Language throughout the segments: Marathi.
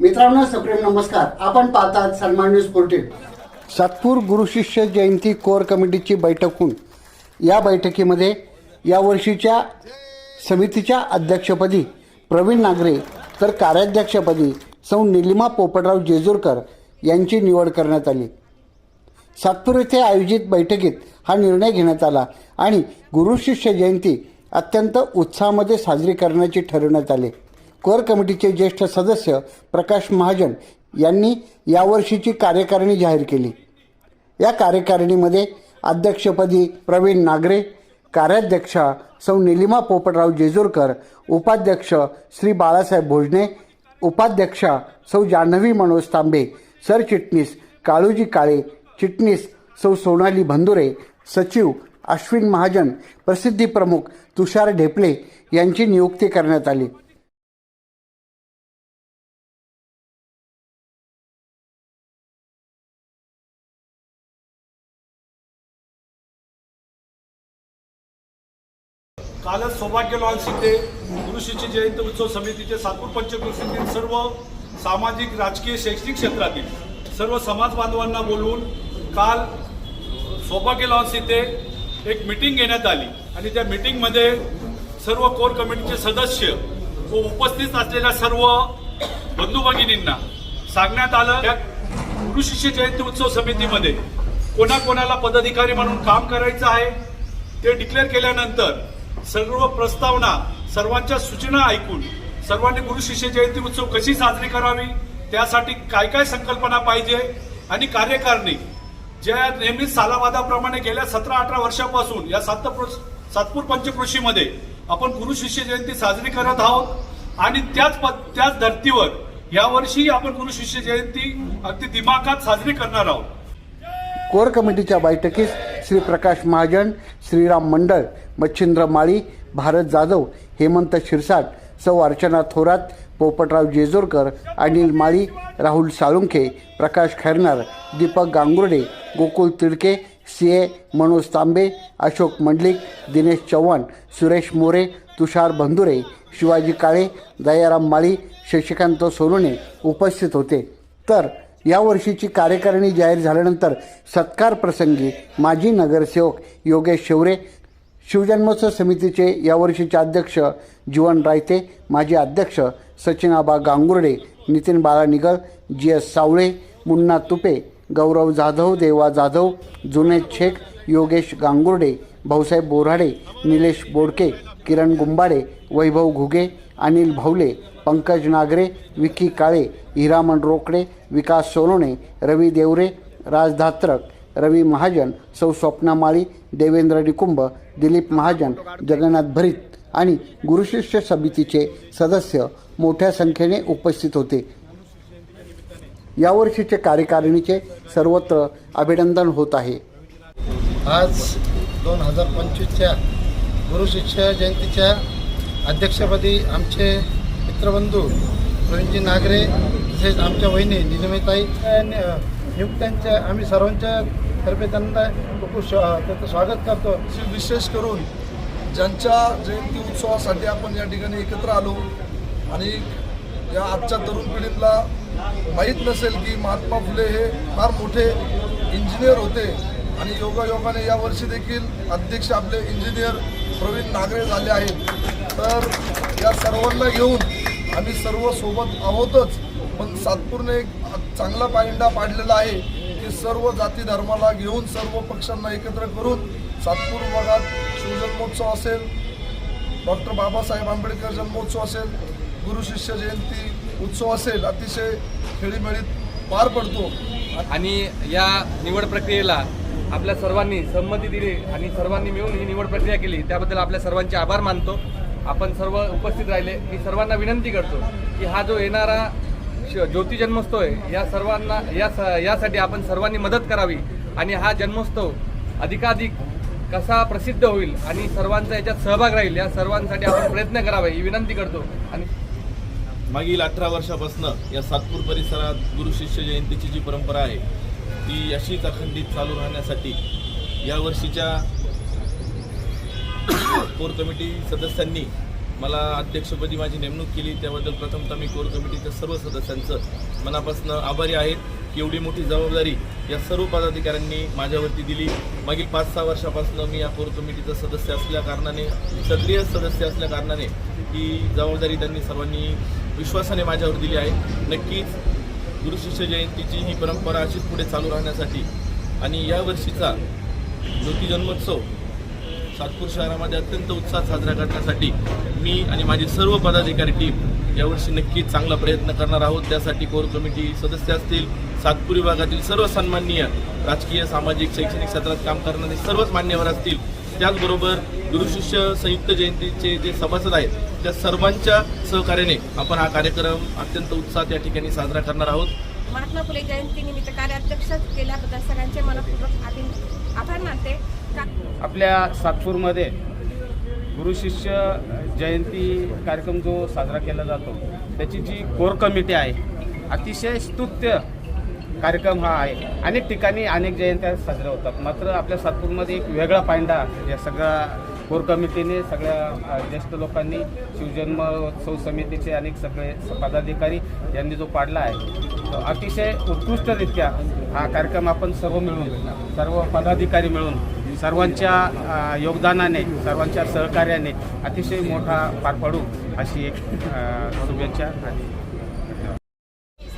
मित्रांनो सप्रेम नमस्कार. आपण पाहतात सन्मान न्यूज फोर्टीन सातपूर गुरुशिष्य जयंती कोर कमिटीची बैठक होऊन या बैठकीमध्ये यावर्षीच्या समितीच्या अध्यक्षपदी प्रवीण नागरे तर कार्याध्यक्षपदी सौ निलिमा पोपटराव जेजूरकर यांची निवड करण्यात आली. सातपूर येथे आयोजित बैठकीत हा निर्णय घेण्यात आला आणि गुरु शिष्य जयंती अत्यंत उत्साहामध्ये साजरी करण्याचे ठरवण्यात आले. कोर कमिटीचे ज्येष्ठ सदस्य प्रकाश महाजन यांनी यावर्षीची कार्यकारिणी जाहीर केली. या कार्यकारिणीमध्ये अध्यक्षपदी प्रवीण नागरे कार्याध्यक्षा सौ निलिमा पोपटराव जेजूरकर उपाध्यक्ष श्री बाळासाहेब भोजने उपाध्यक्षा सौ जान्हवी मनोज तांबे सरचिटणीस काळूजी काळे चिटणीस सौ सोनाली भंदुरे सचिव अश्विन महाजन प्रसिद्धी प्रमुख तुषार ढेपले यांची नियुक्ती करण्यात आली. कालच सौभाग्य लॉन शिंदे गुरुशिष्य जयंती उत्सव समितीचे सातपूर पंचकृषीतील सर्व सामाजिक राजकीय शैक्षणिक क्षेत्रातील सर्व समाज बांधवांना बोलवून काल सौभाग्य लॉन्स इथे एक मिटिंग घेण्यात आली. आणि त्या मिटिंगमध्ये सर्व कोर कमिटीचे सदस्य व उपस्थित असलेल्या सर्व बंधू भगिनींना सांगण्यात आलं. या गुरुशिष्य जयंती उत्सव समितीमध्ये कोणाकोणाला पदाधिकारी म्हणून काम करायचं आहे ते डिक्लेअर केल्यानंतर सर्व प्रस्तावना सर्वांच्या सूचना ऐकून सर्वांनी गुरु शिष्य जयंती उत्सव कशी साजरी करावी त्यासाठी काय काय संकल्पना पाहिजे आणि कार्यकारणी ज्या नेहमीच सालावादाप्रमाणे गेल्या सतरा अठरा वर्षापासून या सात सातपूर पंचकृषीमध्ये आपण गुरु शिष्य जयंती साजरी करत आहोत आणि त्याच त्याच धर्तीवर यावर्षी आपण गुरु शिष्य जयंती अगदी दिमाखात साजरी करणार आहोत. कोर कमिटीच्या बैठकीस श्री प्रकाश महाजन श्रीराम मंडळ मच्छिंद्र माळी भारत जाधव हेमंत शिरसाट सौ अर्चना थोरात पोपटराव जेजोरकर अनिल माळी राहुल साळुंखे प्रकाश खैरनार दीपक गांगुर्डे गोकुल तिडके सी ए मनोज तांबे अशोक मंडलिक दिनेश चव्हाण सुरेश मोरे तुषार बंधुरे शिवाजी काळे दयाराम माळी शशिकांत सोनुने उपस्थित होते. तर यावर्षीची कार्यकारिणी जाहीर झाल्यानंतर सत्कार प्रसंगी माजी नगरसेवक योगेश शेवरे शिवजन्मोत्सव समितीचे यावर्षीचे अध्यक्ष जीवन रायते माजी अध्यक्ष सचिनाबा गांगुर्डे नितीन बाळा निगल जी एस सावळे मुन्ना तुपे गौरव जाधव देवा जाधव जुनेद शेख योगेश गांगुर्डे भाऊसाहेब बोराडे निलेश बोडके किरण गुंबाडे वैभव घुगे अनिल भावले पंकज नागरे विकी काळे हिरामण रोकडे विकास सोनोणे रवी देवरे राज धात्रक रवी महाजन सौ स्वप्ना माळी देवेंद्र निकुंभ दिलीप महाजन जगन्नाथ भरीत आणि गुरुशिष्य समितीचे सदस्य मोठ्या संख्येने उपस्थित होते. यावर्षीचे कार्यकारिणीचे सर्वत्र अभिनंदन होत आहे. आज दोन हजार पंचवीसच्या गुरुशिष्य जयंतीच्या अध्यक्षपदी आमचे मित्रबंधू प्रवीणजी नागरे तसेच आमच्या वहिनी निजमेताई आणि नियुक्त्यांच्या आम्ही सर्वांच्या तर्फे त्यांना खूप स्वा त्याचं स्वागत करतो. विशेष करून ज्यांच्या जयंती उत्सवासाठी आपण या ठिकाणी एकत्र आलो आणि या आजच्या तरुण पिढीतला माहीत नसेल की महात्मा फुले हे फार मोठे इंजिनियर होते आणि योगायोगाने यावर्षी देखील अध्यक्ष आपले इंजिनियर प्रवीण नागरे झाले आहेत. तर या सर्वांना घेऊन आम्ही सर्व सोबत आहोतच पण सातपूरने एक चांगला पायंडा पाडलेला आहे. सर्व जाती धर्माला घेऊन सर्व पक्षांना एकत्र करून सातपूर भागात शिवजन्मोत्सव असेल. डॉक्टर बाबासाहेब आंबेडकर जन्मोत्सव असेल. गुरु शिष्य जयंती उत्सव असेल. अतिशय खेळीमेळीत पार पडतो. आणि या निवड प्रक्रियेला आपल्या सर्वांनी संमती दिली आणि सर्वांनी मिळून ही निवड प्रक्रिया केली. त्याबद्दल आपल्या सर्वांचे आभार मानतो. आपण सर्व उपस्थित राहिले. मी सर्वांना विनंती करतो की हा जो येणारा ज्योती जन्मोत्सव आहे. या सर्वांना या स- यासाठी आपण सर्वांनी मदत करावी. आणि हा जन्मोत्सव अधिकाधिक कसा प्रसिद्ध होईल आणि सर्वांचा याच्यात सहभाग राहील या सर्वांसाठी आपण प्रयत्न करावे. ही विनंती करतो. आणि मागील अठरा वर्षापासून या सातपूर परिसरात गुरु शिष्य जयंतीची जी परंपरा आहे ती अशीच अखंडित चालू राहण्यासाठी या वर्षीच्या कोर कमिटी सदस्यांनी मला अध्यक्षपदी माझी नेमणूक केली त्याबद्दल प्रथमतः मी कोर कमिटीच्या सर्व सदस्यांचं मनापासून आभारी आहेत की एवढी मोठी जबाबदारी या सर्व पदाधिकाऱ्यांनी माझ्यावरती दिली. मागील पाच सहा वर्षापासून मी या कोर कमिटीचा सदस्य असल्या कारणाने सक्रिय सदस्य असल्या कारणाने ही जबाबदारी त्यांनी सर्वांनी विश्वासाने माझ्यावर दिली आहे. नक्कीच गुरुशिष्य जयंतीची ही परंपरा अशीच पुढे चालू राहण्यासाठी आणि या वर्षीचा ज्योती जन्मोत्सव सातपूर शहरामध्ये अत्यंत उत्साहात साजरा करण्यासाठी मी आणि माझी सर्व पदाधिकारी टीम यावर्षी नक्कीच चांगला प्रयत्न करणार आहोत. त्यासाठी कोर कमिटी सदस्य असतील सातपूर विभागातील सर्व सन्माननीय राजकीय सामाजिक शैक्षणिक क्षेत्रात काम करणारे सर्वच मान्यवर असतील. त्याचबरोबर गुरुशिष्य संयुक्त जयंतीचे जे सभासद आहेत त्या सर्वांच्या सहकार्याने आपण हा कार्यक्रम अत्यंत उत्साहात या ठिकाणी साजरा करणार आहोत. महात्मा फुले जयंतीनिमित्त कार्याध्यक्ष केल्याबद्दल सगळ्यांचे मनपूर्वक आभार मानते. आपल्या सातपूरमध्ये गुरुशिष्य जयंती कार्यक्रम जो साजरा केला जातो त्याची जी कोर कमिटी आहे अतिशय स्तुत्य कार्यक्रम हा आहे. अनेक ठिकाणी अनेक जयंत्या साजऱ्या होतात. मात्र आपल्या सातपूरमध्ये एक वेगळा पायंडा या सगळ्या कोर कमिटीने सगळ्या ज्येष्ठ लोकांनी शिवजन्मोत्सव समितीचे अनेक सगळे पदाधिकारी यांनी जो पाडला आहे तो अतिशय उत्कृष्टरित्या हा कार्यक्रम आपण सर्व मिळून सर्व पदाधिकारी मिळून सर्वांच्या योगदानाने सर्वांच्या सहकार्याने अतिशय मोठा पार पाडू अशी एक शुभेच्छा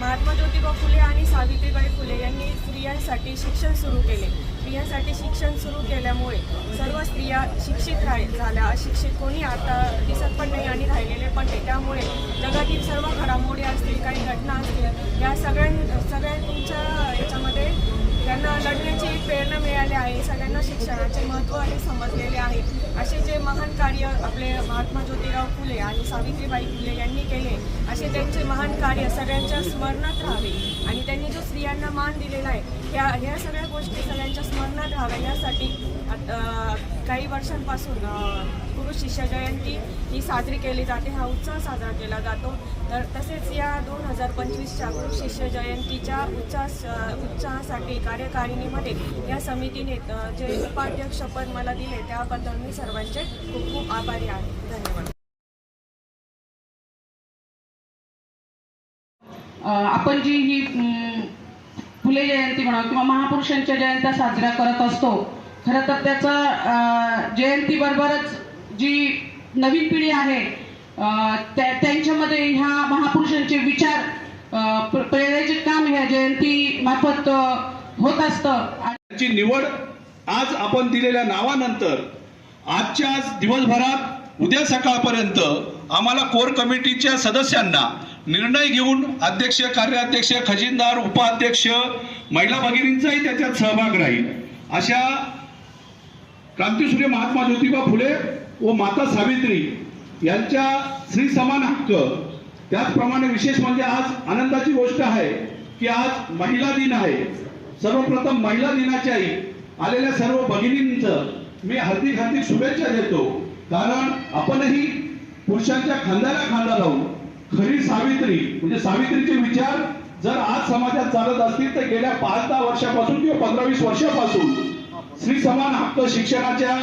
महात्मा ज्योतिबा फुले आणि सावित्रीबाई फुले यांनी स्त्रियांसाठी शिक्षण सुरू केले. स्त्रियांसाठी शिक्षण सुरू केल्यामुळे सर्व स्त्रिया शिक्षित राह झाल्या. अशिक्षित कोणी आता दिसत पण नाही आणि राहिलेले पण नाही. त्यामुळे जगातील सर्व घडामोडी असतील काही घटना असतील या सगळ्यां सगळ्यांच्या याच्यामध्ये त्यांना लढण्याची प्रेरणा मिळाली आहे सगळ्यांना शिक्षणाचे महत्त्व हे समजलेले आहे. असे जे महान कार्य आपले महात्मा ज्योतिराव फुले आणि सावित्रीबाई फुले यांनी केले असे त्यांचे महान कार्य सगळ्यांच्या स्मरणात राहावे. आणि त्यांनी जो स्त्रियांना मान दिलेला आहे ह्या ह्या सगळ्या गोष्टी सगळ्यांच्या स्मरणात राहाव्या यासाठी काही वर्षांपासून गुरु शिष्य जयंती ही साजरी केली जाते हा उत्सव साजरा केला जातो. तर तसेच या दोन हजार पंचवीसच्या गुरु शिष्य जयंतीच्या उत्साह उत्साहासाठी कार्यकारिणीमध्ये या समितीने जे उपाध्यक्षपद मला दिले त्याबद्दल मी सर्वांचे खूप खूप आभारी आहे. धन्यवाद. आपण जी ही फुले जयंती म्हणा किंवा महापुरुषांच्या जयंत्या साजऱ्या करत असतो खरं तर त्याचं जयंतीबरोबरच जी नवीन पिढी आहे त्या त्यांच्यामध्ये ह्या महापुरुषांचे विचार प्रेरणाचे काम ह्या जयंती मार्फत होत असतं. त्यांची निवड आज आपण दिलेल्या नावानंतर आजच्या आज दिवसभरात उद्या सकाळपर्यंत आम्हाला कोर कमिटीच्या सदस्यांना निर्णय घेऊन अध्यक्ष कार्याध्यक्ष खजिनदार उपाध्यक्ष महिला भगिनींचाही त्याच्यात सहभाग राहील. अशा क्रांतीसूर्य महात्मा ज्योतिबा फुले व माता सावित्री यांच्या श्री समान हक्क. त्याचप्रमाणे विशेष म्हणजे आज आनंदाची गोष्ट आहे की आज महिला दिन आहे. सर्वप्रथम महिला दिनाच्याही आलेल्या सर्व भगिनींचं मी हार्दिक हार्दिक शुभेच्छा देतो. कारण आपणही पुरुषांच्या खांद्याला खांदा लावून खरी सावित्री म्हणजे सावित्रीचे विचार जर आज समाजात चालत असतील तर गेल्या पाच दहा वर्षापासून किंवा पंधरा वीस वर्षापासून श्री समान हक्क शिक्षणाच्या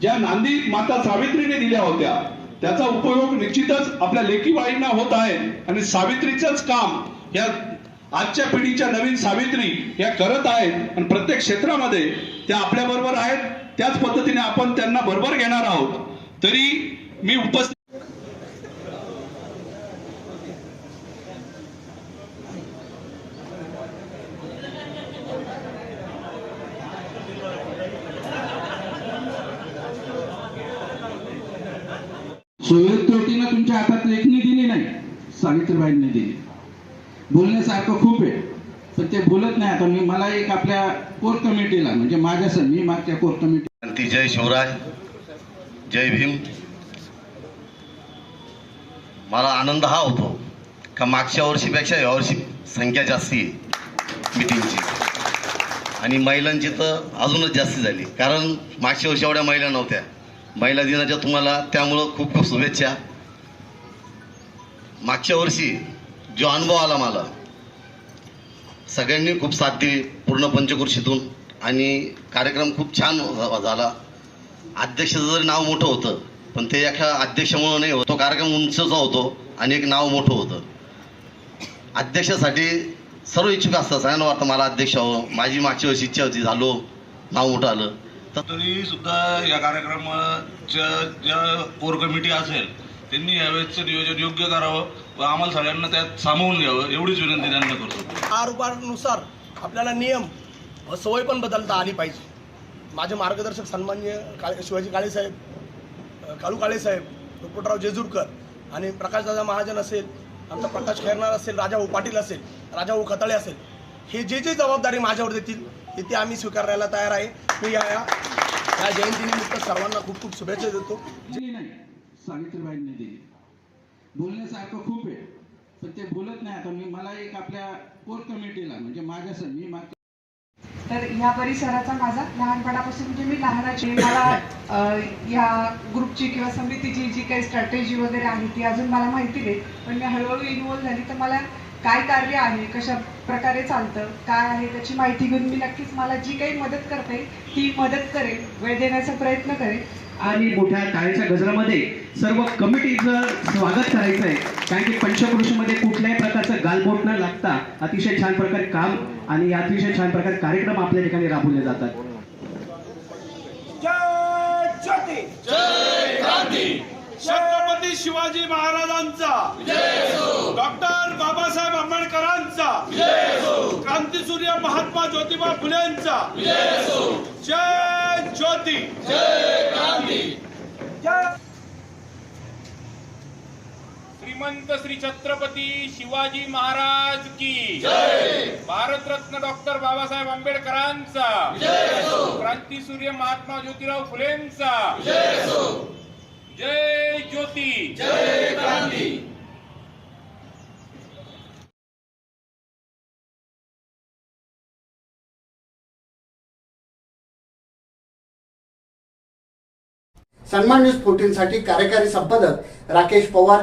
ज्या नांदी माता सावित्रीने दिल्या होत्या त्याचा उपयोग निश्चितच आपल्या लेखीबाईंना होत आहे. आणि सावित्रीचंच काम या आजच्या पिढीच्या नवीन सावित्री या करत आहेत. आणि प्रत्येक क्षेत्रामध्ये त्या आपल्या बरोबर आहेत. त्याच पद्धतीने आपण त्यांना बरोबर घेणार आहोत. तरी मी उपस्थित सोवियत त्रुटीनं तुमच्या हातात लेखणी दिली नाही सावित्रीबाईंनी दिली. बोलण्यासारखं खूप आहे. पण ते बोलत नाही आता. मी मला एक आपल्या कोर कमिटीला म्हणजे माझ्या सर मी मागच्या कोर कमिटी जय शिवराय जय भीम. मला आनंद हा होतो का मागच्या वर्षीपेक्षा यावर्षी संख्या जास्ती आहे मिटिंगची आणि महिलांची तर अजूनच जास्ती झाली. कारण मागच्या वर्षी एवढ्या महिला नव्हत्या. महिला दिनाच्या तुम्हाला त्यामुळं खूप खूप शुभेच्छा. मागच्या वर्षी जो अनुभव आला मला सगळ्यांनी खूप साथ दिली पूर्ण पंचकृषीतून आणि कार्यक्रम खूप छान झाला. अध्यक्षाचं जरी नाव मोठं होतं पण ते एका अध्यक्षामुळं नाही होतो. तो कार्यक्रम उंचचा होतो आणि एक नाव मोठं होतं. अध्यक्षासाठी सर्व इच्छुक असतात. सगळ्यांना वाटतं मला अध्यक्ष हवं. माझी मागच्या वर्षी इच्छा होती झालो नाव मोठं आलं. तर तरी सुद्धा या कार्यक्रमाच्या ज्या कोर कमिटी असेल त्यांनी यावेळेसचं नियोजन योग्य करावं व आम्हाला सगळ्यांना त्यात सामावून घ्यावं एवढीच विनंती त्यांना करतो. आरोपानुसार आपल्याला नियम व सवय पण बदलता आली पाहिजे. माझे मार्गदर्शक सन्मान्य काळे शिवाजी काळेसाहेब अ, काळू काळेसाहेब पोपटराव जेजूरकर आणि प्रकाशदादा महाजन असेल आमचा प्रकाश खैरनार असेल राजाभाऊ पाटील असेल राजाभाऊ खताळे असेल हे जे जे जबाबदारी माझ्यावर देतील ते ते आम्ही स्वीकारण्याला तयार आहे. मी या या जयंतीनिमित्त सर्वांना खूप खूप शुभेच्छा देतो. सावित्रीबाईंनी दिली. बोलण्यासारखं खूप आहे पण ते बोलत नाही. आता मी मला एक आपल्या कोर कमिटीला म्हणजे माझ्या मी माग तर ह्या परिसराचा माझा लहानपणापासून म्हणजे मी लहानाची मला या ग्रुपची किंवा समितीची जी काही स्ट्रॅटेजी वगैरे आहे ती अजून मला माहिती नाही. पण मी हळूहळू इन्व्हॉल्व्ह झाली. तर मला काय कार्य आहे कशा प्रकारे चालतं काय आहे त्याची माहिती घेऊन मी नक्कीच मला जी काही मदत करते ती मदत करेन वेळ देण्याचा प्रयत्न करेन. आणि मोठ्या टाळीच्या गजरामध्ये सर्व कमिटीचं स्वागत करायचं आहे कारण की पंचक्रोशीमध्ये कुठल्याही प्रकारचं गालबोट न लागता अतिशय छान प्रकारे काम आणि अतिशय छान प्रकारे कार्यक्रम आपल्या ठिकाणी राबवले जातात. छत्रपती शिवाजी महाराजांचा! डॉक्टर बाबासाहेब आंबेडकरांचा! क्रांतीसूर्य महात्मा ज्योतिबा फुलेंचा! जय ज्योती! श्रीमंत श्री छत्रपती शिवाजी महाराज की भारतरत्न डॉक्टर बाबासाहेब आंबेडकरांचा क्रांतीसूर्य महात्मा ज्योतिराव फुलेंचा जय! ज्योती! जय क्रांती! सन्मान न्यूज फोर्टीनसाठी कार्यकारी संपादक राकेश पवार